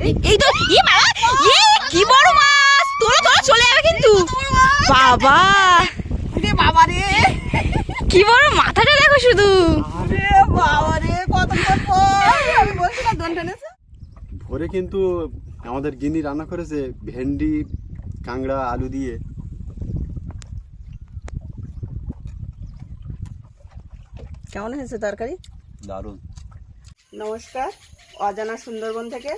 এই- তো ই বাবা এ কি বড় মাছ। তোরা তোরা চলে যাবে কিন্তু। বাবা। রে বাবা রে। কি বড় মাথাটা দেখো শুধু। রে বাবা রে কতক্ষণ আমি বলছি না দন টেনেছে ভোরে কিন্তু আমাদের গিনি রান্না করেছে ভেন্ডি কাংড়া আলু দিয়ে। কেমন হয়েছে তরকারি? দারুণ। নমস্কার অজানা সুন্দরবন থেকে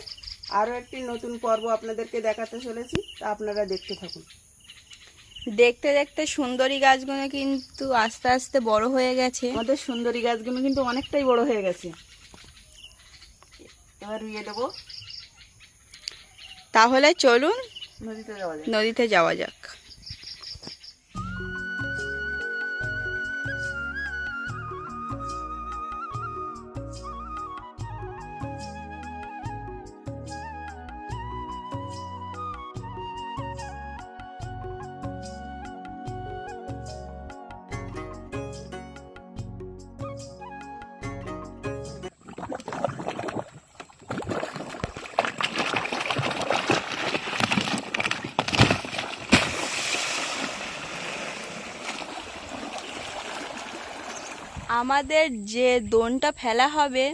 আরও একটি নতুন পর্ব আপনাদেরকে দেখাতে চলেছি তা আপনারা দেখতে থাকুন। দেখতে দেখতে সুন্দরী গাছগুলো কিন্তু আস্তে আস্তে বড় হয়ে গেছে। আমাদের সুন্দরী গাছগুলো কিন্তু অনেকটাই বড় হয়ে গেছে। এবার রুইয়ে দেবো তাহলে চলুন নদীতে যাওয়া যাক। নদীতে যাওয়া যাক। আমাদের যে দোনটা ফেলা হবে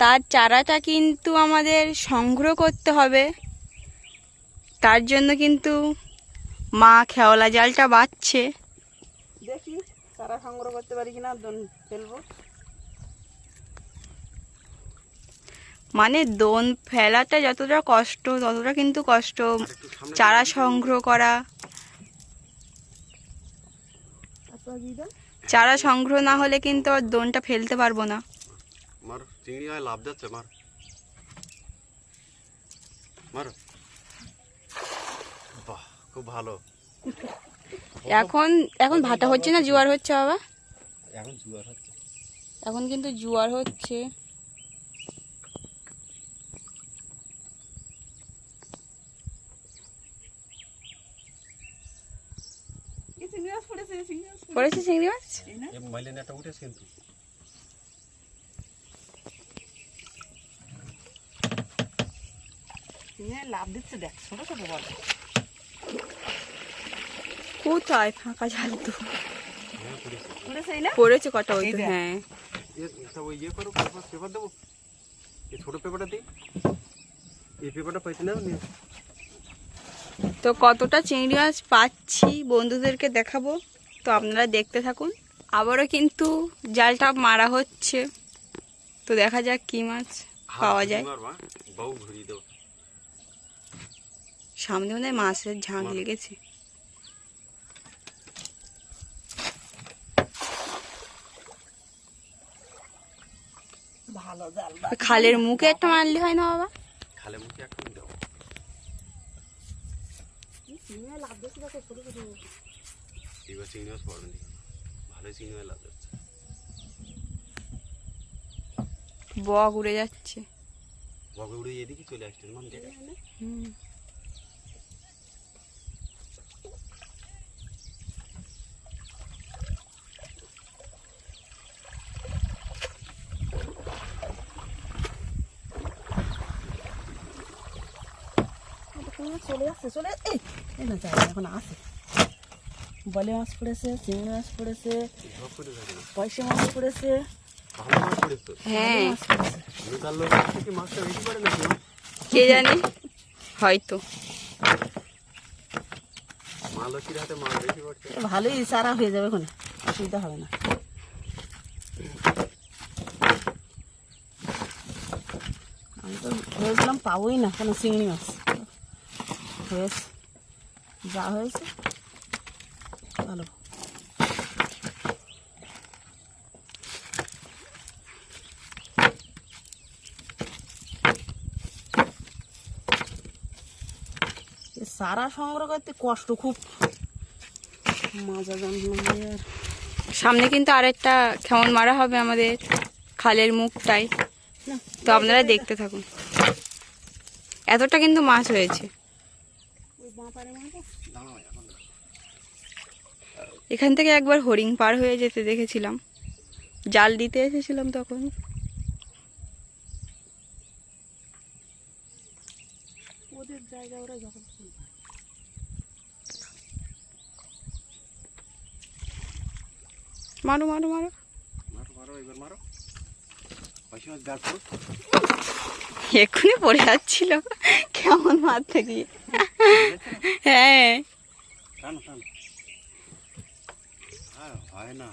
তার চারাটা কিন্তু আমাদের সংগ্রহ করতে হবে। তার জন্য কিন্তু মা খেওলা জালটা বাচ্ছে। দেখি তারা সংগ্রহ করতে পারি কিনা দন ফেলব। মানে দোন ফেলাটা যতটা কষ্ট ততটা কিন্তু কষ্ট। চারা সংগ্রহ করা। চারা সংগ্রহ না হলে কিন্তু আর দোনটা ফেলতে পারব না। মার চিংড়ি হয় লাভ যাচ্ছে মার। মার। বাহ খুব ভালো। এখন এখন ভাটা হচ্ছে না জোয়ার হচ্ছে বাবা? এখন জুয়ার হচ্ছে। এখন কিন্তু জোয়ার হচ্ছে। চিংড়ি মাছ পড়েছে। চিংড়ি মাছ? পড়েছে চিংড়ি মাছ? এই না মাইলে নেটটা উঠেছে কিন্তু। লাভ দিচ্ছে দেখ ছোট ছোট বল। কোথায় ফাঁকা জাল তো? হ্যাঁ পড়েছে। পড়েছে এই না? পড়েছে কটা ওই। হ্যাঁ। ইয়ে ছোট পেপারটা দিই এই পেপারটা পাইছি না তো কতটা চিংড়ি মাছ পাচ্ছি বন্ধুদেরকে দেখাবো। তো আপনারা দেখতে থাকুন। আবারও কিন্তু জালটা মারা হচ্ছে। তো দেখা যাক কি মাছ পাওয়া যায়। সামনে মনে হয় মাছের ঝাঁক লেগেছে। খালের মুখে একটা মারলে হয় না বাবা? খালে মুখে এখন দেবো চিংড়ি মাছ লাভ দিচ্ছে দেখো ছোট ছোট। এবার চিংড়ি মাছ পড়বে ভালোই চিংড়ি মাছ লাভ যাচ্ছে বক উড়ে যাচ্ছে। বগে উড়ে এদিকে চলে আসছে মান দেখে হুম। চলে যাচ্ছে চলে এই! এই না এখন আসে। বলে মাছ পড়েছে চিংড়ি মাছ পড়েছে পয়সা মাছ পড়েছে। হ্যাঁ। কে জানে? হয়তো। ভালোই চারা হয়ে যাবে ওখানে অসুবিধা হবে না। আমি তো ভেবেছিলাম পাবোই না কোনো চিংড়ি মাছ। হয়েছে। যা হয়েছে, ভালো। চারা সংগ্রহ করতে কষ্ট, খুব মাজা সামনে কিন্তু আরেকটা কেমন মারা হবে আমাদের খালের মুখটাই তো আপনারা দেখতে থাকুন। এতটা কিন্তু মাছ হয়েছে ওই বাঁ পারে মাথা এখান থেকে একবার হরিং পার হয়ে যেতে দেখেছিলাম। জাল দিতে এসেছিলাম তখন। ওদের জায়গা ওরা যখন মারো মারো মারো। মারো মারো এবার মারো। পয়সা মাছ গাছ করো এক্ষুনি পড়ে যাচ্ছিল। কেমন মারতে গিয়ে। হ্যাঁ। হ্যাঁ না।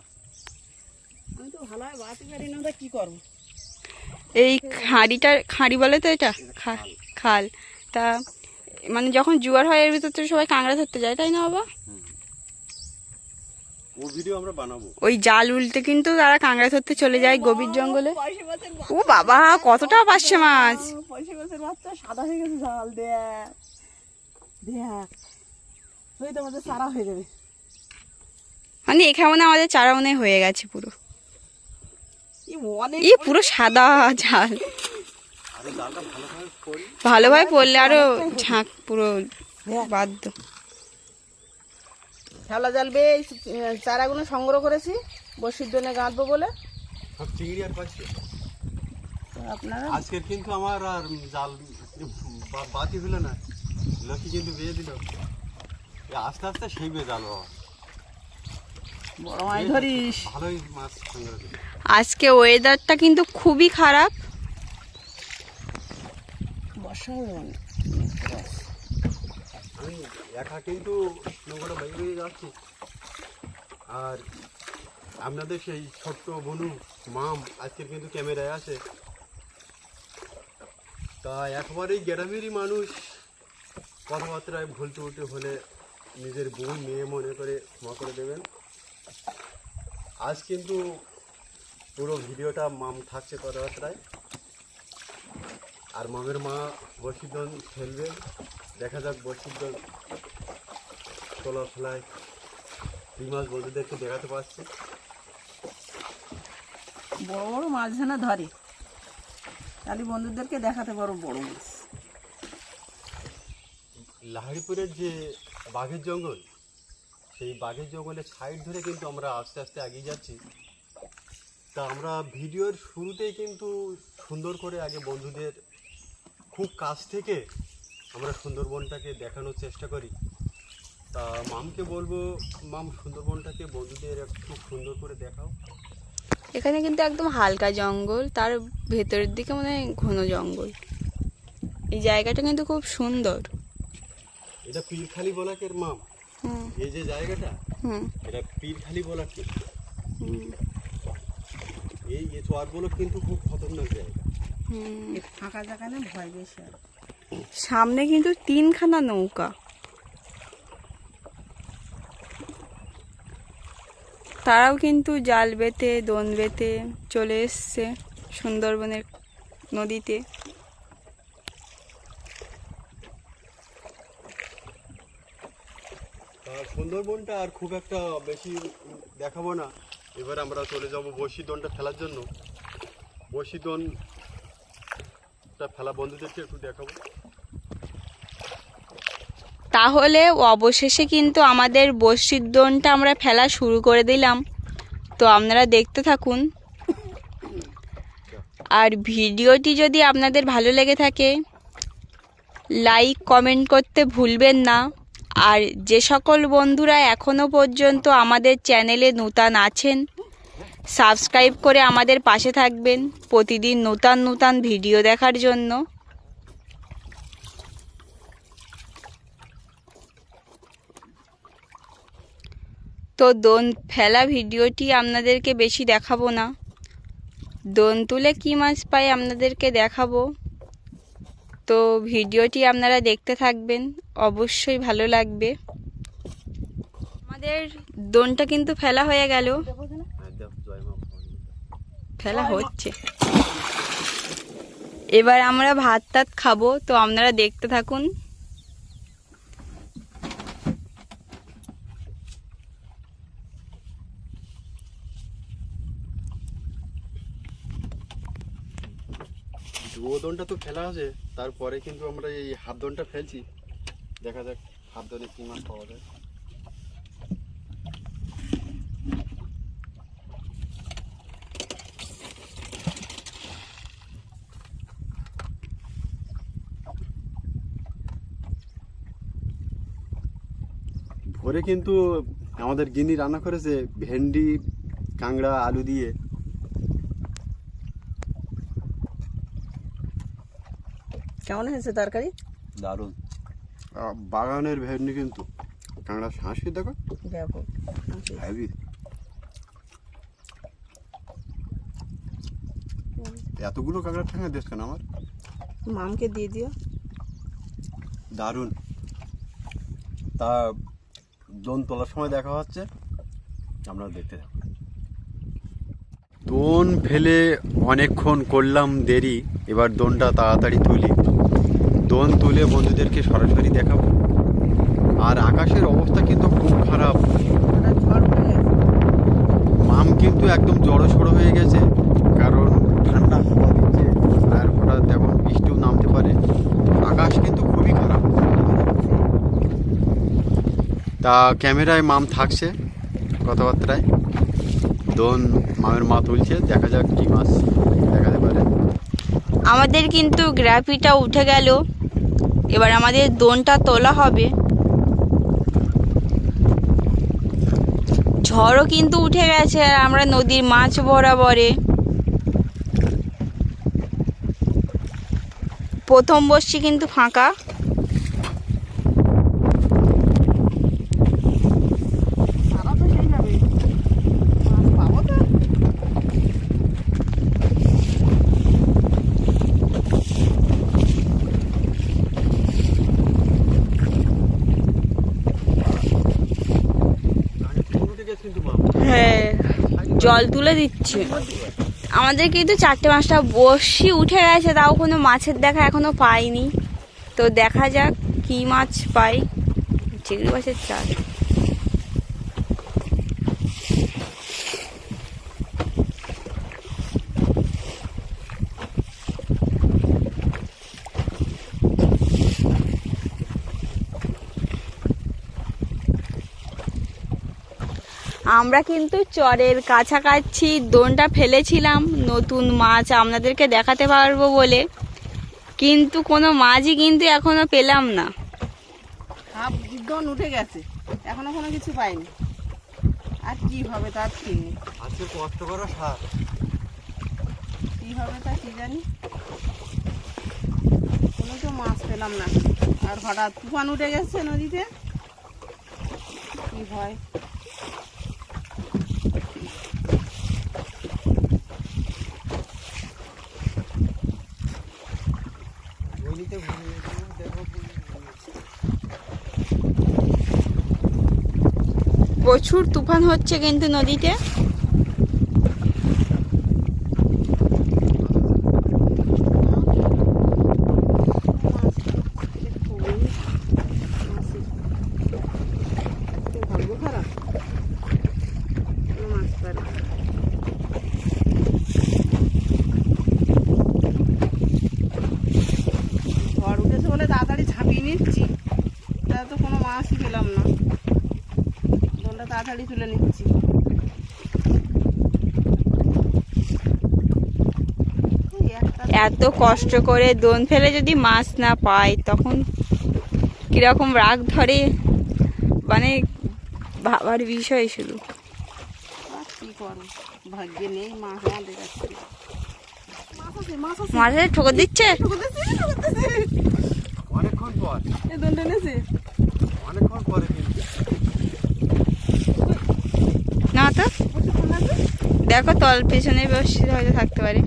আমি তো ভালো বাঁচতে পারি না কী করব? এই খাঁড়িটা খাঁড়ি বলে তো এটা? খাল। তা মানে যখন জোয়ার হয় এর ভিতর তো সবাই কাঁকড়া ধরতে যায় তাই না বাবা? ও ভিডিও আমরা বানাবো। ওই জাল উল্টে কিন্তু তারা কাঁকড়া ধরতে চলে যায় গভীর জঙ্গলে। ও বাবা কতটা পাচ্ছে মাছ! সাদা হয়ে গেছে জাল দেখ। দেখ। ওই তো আমাদের সারা হয়ে যাবে। মানে এখানে আমাদের চারা মনে হয় হয়ে গেছে পুরো। ই পুরো সাদা জাল ভালোভাবে পড়লে আরও ঝাঁক পুরো বাধ্য। শ্যাওলা জাল বেয়ে এই চারাগুলো সংগ্রহ করেছি বসির জন্য গাঁথবো বলে। সব চিংড়ি আর পাচ্ছি আপনারা? আজকের কিন্তু আমার আর জাল বাতি হলো না। লক্ষ্মী কিন্তু বিয়ে দিল। আস্তে আস্তে সেইবে জাল বাবা বড় মাছ ধরিস। ভালোই মাছ আজকে ওয়েদারটা কিন্তু খুবই খারাপ। বর্ষা আমি একা কিন্তু নৌকাটা বাইরে যাচ্ছি। আর আপনাদের সেই ছোট্ট বনু মাম আজকের কিন্তু ক্যামেরায় আছে। তা একবারেই গ্রামেরই মানুষ। কথাবার্তায় ভুল ত্রুটি হলে নিজের বউ মেয়ে মনে করে ক্ষমা করে দেবেন। আজ কিন্তু পুরো ভিডিওটা মাম থাকছে কথাবার্তায়। আর মামের মা বসিদন ফেলবে দেখা যাক বসিদন তোলা ফেলায় দুই মাস বন্ধুদেরকে দেখাতে পারছে। বড় বড় মাছ যেন ধরে। তাহলে বন্ধুদেরকে দেখাতে পারো বড় মাছ। লাহারিপুরের যে বাঘের জঙ্গল সেই বাঘের জঙ্গলের সাইড ধরে কিন্তু আমরা আস্তে আস্তে এগিয়ে যাচ্ছি। তা আমরা ভিডিওর শুরুতেই কিন্তু সুন্দর করে আগে বন্ধুদের খুব কাছ থেকে আমরা সুন্দরবনটাকে দেখানোর চেষ্টা করি। তা মামকে বলব মাম সুন্দরবনটাকে বন্ধুদের একটু সুন্দর করে দেখাও। এখানে কিন্তু একদম হালকা জঙ্গল তার ভেতরের দিকে মানে ঘন জঙ্গল। এই জায়গাটা কিন্তু খুব সুন্দর। এটা পীরখালি বলাকের মাম। এই যে জায়গাটা এটা পীরখালি বলাকে হুম। এই এই চরগুলো কিন্তু খুব খতরনাক জায়গা। ফাঁকা জায়গা না ভয় বেশি সামনে কিন্তু তিনখানা নৌকা। তারাও কিন্তু জাল বেতে দোন বেতে চলে এসছে সুন্দরবনের নদীতে আর সুন্দরবনটা আর খুব একটা বেশি দেখাবো না। এবার আমরা চলে যাব বসিদনটা ফেলার জন্য। বসিদনটা ফেলা বন্ধুদেরকে একটু দেখাবো। তাহলে অবশেষে কিন্তু আমাদের বড়শির দোনটা আমরা ফেলা শুরু করে দিলাম। তো আপনারা দেখতে থাকুন। আর ভিডিওটি যদি আপনাদের ভালো লেগে থাকে, লাইক, কমেন্ট করতে ভুলবেন না। আর যে সকল বন্ধুরা এখনও পর্যন্ত আমাদের চ্যানেলে নূতন আছেন, সাবস্ক্রাইব করে আমাদের পাশে থাকবেন প্রতিদিন নূতন নূতন ভিডিও দেখার জন্য। তো দোন ফেলা ভিডিওটি আপনাদেরকে বেশি দেখাবো না। দোন তুলে কী মাছ পাই আপনাদেরকে দেখাবো। তো ভিডিওটি আপনারা দেখতে থাকবেন, অবশ্যই ভালো লাগবে। আমাদের দোনটা কিন্তু ফেলা হয়ে গেল। ফেলা হচ্ছে। এবার আমরা ভাত টাত খাব, তো আপনারা দেখতে থাকুন। দোনটা তো ফেলা আছে, তারপরে কিন্তু আমরা এই হাত দোনটা ফেলছি। দেখা যাক হাত দোনে কি মাছ পাওয়া যায়। ভোরে কিন্তু আমাদের গিনি রান্না করেছে ভেন্ডি কাঁংড়া আলু দিয়ে। কেমন হয়েছে তরকারি? দারুণ। বাগানের ভেন্ডি কিন্তু কাংড়া শাঁসি দেখো? ব্যাপক হেভি এতগুলো কাঁকড়া ঠেঙা দেশ কেন আমার? মামকে দিয়ে দিও। দারুণ। তা দোন তোলার সময় দেখা হচ্ছে আপনারা দেখতে থাকুন দোন ফেলে অনেকক্ষণ করলাম দেরি, এবার দোনটা তাড়াতাড়ি তুলি। দোন তুলে বন্ধুদেরকে সরাসরি দেখাবো। আর আকাশের অবস্থা কিন্তু খুব খারাপ। মাম কিন্তু একদম জড়ো সড়ো হয়ে গেছে, কারণ ঠান্ডা হাওয়া দিচ্ছে, আর হঠাৎ এখন বৃষ্টিও নামতে পারে। আকাশ কিন্তু খুবই খারাপ। তা ক্যামেরায় মাম থাকছে কথাবার্তায়। দোন, মামের মা তুলছে, দেখা যাক কি মাছ দেখাতে পারে। আমাদের কিন্তু গ্রাফিটা উঠে গেল। এবার আমাদের দোনটা তোলা হবে। ঝড়ও কিন্তু উঠে গেছে আর আমরা নদীর মাছ বরাবরে। প্রথম বসছি কিন্তু ফাঁকা তারা তো সেই যাবে মাছ পাবো তো কিন্তু মাম হ্যাঁ জল তুলে দিচ্ছে। আমাদের কিন্তু চারটে পাঁচটা বসি উঠে গেছে, তাও কোনো মাছের দেখা এখনও পাইনি। তো দেখা যাক কি মাছ পাই। চিংড়ি মাছের চাল। আমরা কিন্তু চরের কাছাকাছি দোনটা ফেলেছিলাম। নতুন মাছ আপনাদেরকে দেখাতে পারব বলে। কিন্তু কোনো মাছই কিন্তু এখনও পেলাম না। হাফ দন উঠে গেছে। এখনও কোনো কিছু পাইনি। আর কি হবে তার ঠিক নেই। আজকে কষ্ট করা কি হবে তা কি জানি? কোনো তো মাছ পেলাম না। আর হঠাৎ তুফান উঠে গেছে নদীতে। কি হয়? প্রচুর তুফান হচ্ছে কিন্তু নদীতে ভাগ্য খারাপ কোনো মাছ পারে না। ঝড় উঠেছে বলে তাড়াতাড়ি ঝাঁপিয়ে নিচ্ছি তা তো কোনো মাছই পেলাম না। দোলটা তাড়াতাড়ি তুলে নিচ্ছি। এত কষ্ট করে দোন ফেলে যদি মাছ না পাই তখন কীরকম রাগ ধরে? মানে ভাবার বিষয় শুধু। আর কি করো ভাগ্যে নেই মাছ আমাদের কাছে। মাছের ঠোকর দিচ্ছে। অনেকক্ষণ পর। এ দোলটা এনেছে? পরে না তো। দেখো তল পেছনে বসে হয়তো থাকতে পারে।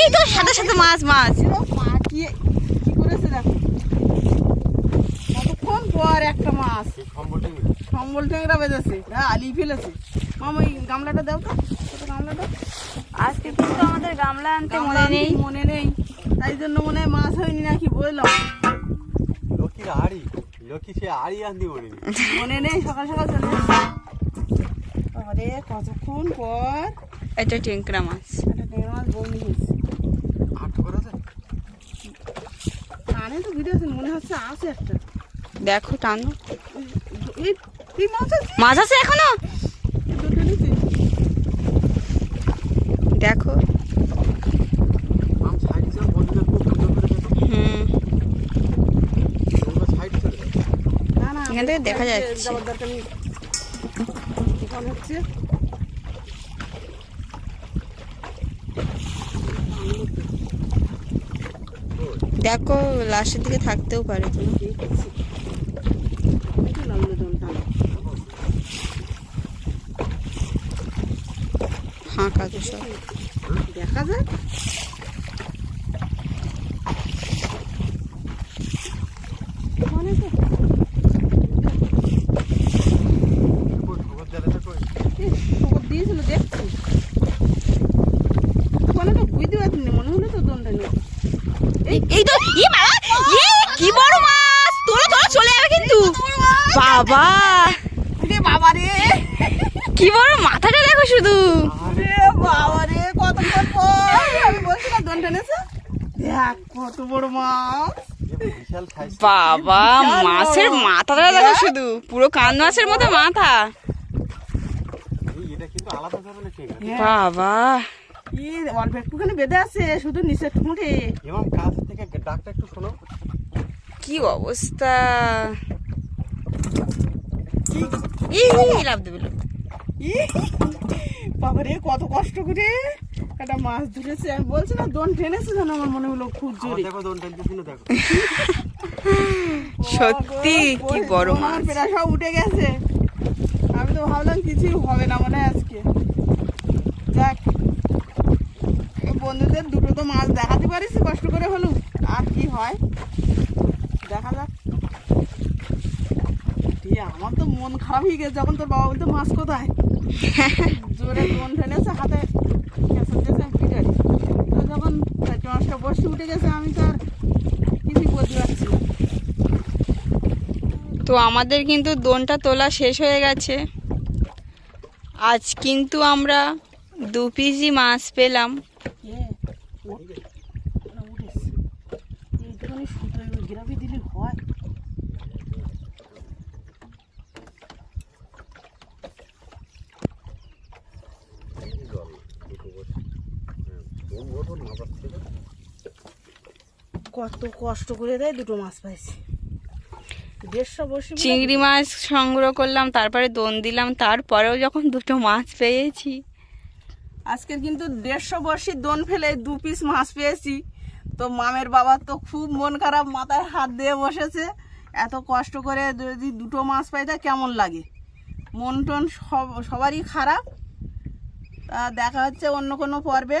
এই তো সাথে সাথে মাছ মাছ। কি করেছে দেখো? কতক্ষণ পর একটা মাছ? সম্বল আলি ফেলেছে। মামা গামলাটা দাও তো গামলাটা। আজকে কিন্তু আমাদের গামলা আনতে মনে নেই। মনে নেই তাই জন্য মনে হয় মাছ হয়নি নাকি বললাম। লক্ষ্মীর আড়ি। লক্ষ্মী সে আড়ি আনতে মরিনি মনে নেই সকাল সকাল চলে আরে কতক্ষণ পর? এটা টেংকরা মাছ। একটা ট্যাংরা মাছ বমি হয়েছে। আট করে কানে তো ভিডিও আছে মনে হচ্ছে আছে একটা। দেখো টানো। এই মাছ আছে? মাছ আছে এখনও? দেখো আম সাইড হিসাবে বন্ধুদের খুব সুন্দর করে দেখো হুম তোমরা সাইড চলে এখান থেকে দেখা যাচ্ছে। দেখো লাস্টের দিকে থাকতেও পারে তুমি ফাঁকা তো সব। দেখা যায় মানে তো কই, খবর জানাটা কই? এই খবর দিয়েছিল দেখছি মানে তো বুঝতে পারছি মনে হলো তো দমটা নেই এই এই তো ই মারা ই কি বড় মাছ তোরা তোরা চলে যাবে কিন্তু বাবা। রে বাবা রে। কি বড় মাথাটা দেখো শুধু। রে বাবা রে আমি বলছি না দমটা নেছে দেখ কত বড় মাছ। বাবা মাছের মাথাটা দেখো শুধু। পুরো কান মাছের মতো মাথা। এই, এটা কিন্তু আলাদা ধরনের চিংড়ি। বাবা অল্প একটুখানি বেঁধে আছে শুধু নিচের ঠোঁটে। এবং কাছ থেকে ডাকটা একটু শোনো। কি অবস্থা? লাভ দেবে কত কষ্ট করে একটা মাছ ধরেছে। আমি বলছি না দোন টেনেছে যেন আমার মনে হলো খুব জোরে। দেখো দোন না দেখো। সত্যি কি বড় মাছ। প্রায় সব উঠে গেছে। আমি তো ভাবলাম কিছুই হবে না মনে হয় আজকে। যাক বন্ধুদের দুটো তো মাছ দেখাতে পারিস কষ্ট করে হলো। আর কি হয়? দেখা যাক। আমার তো মন খারাপ হয়ে গেছে যখন তোর বাবা বলতো মাছ কোথায়? জোরে মন ঠেনেছে হাতে তো যখন চারটে মাছটা বসে উঠে গেছে, আমি তো আর কিছুই বলতে পারছি তো আমাদের কিন্তু দোনটা তোলা শেষ হয়ে গেছে। আজ কিন্তু আমরা দু পিসি মাছ পেলাম এ, ও- ওরা উঠেছে। এইটুখানি সুতোয় ওই গ্রাফি দিলে হয় জল দুটো বসে হ্যাঁ, থেকে কত কষ্ট করে দেয় দুটো মাছ পাইছি। চিংড়ি মাছ সংগ্রহ করলাম তারপরে দোন দিলাম তারপরেও যখন দুটো মাছ পেয়েছি। আজকের কিন্তু দেড়শো বর্ষি দোন ফেলে দু পিস মাছ পেয়েছি। তো মামের বাবার তো খুব মন খারাপ মাথায় হাত দিয়ে বসেছে। এত কষ্ট করে যদি দুটো মাছ পাই তা কেমন লাগে? মন টন সব সবারই খারাপ। তা দেখা হচ্ছে অন্য কোনো পর্বে।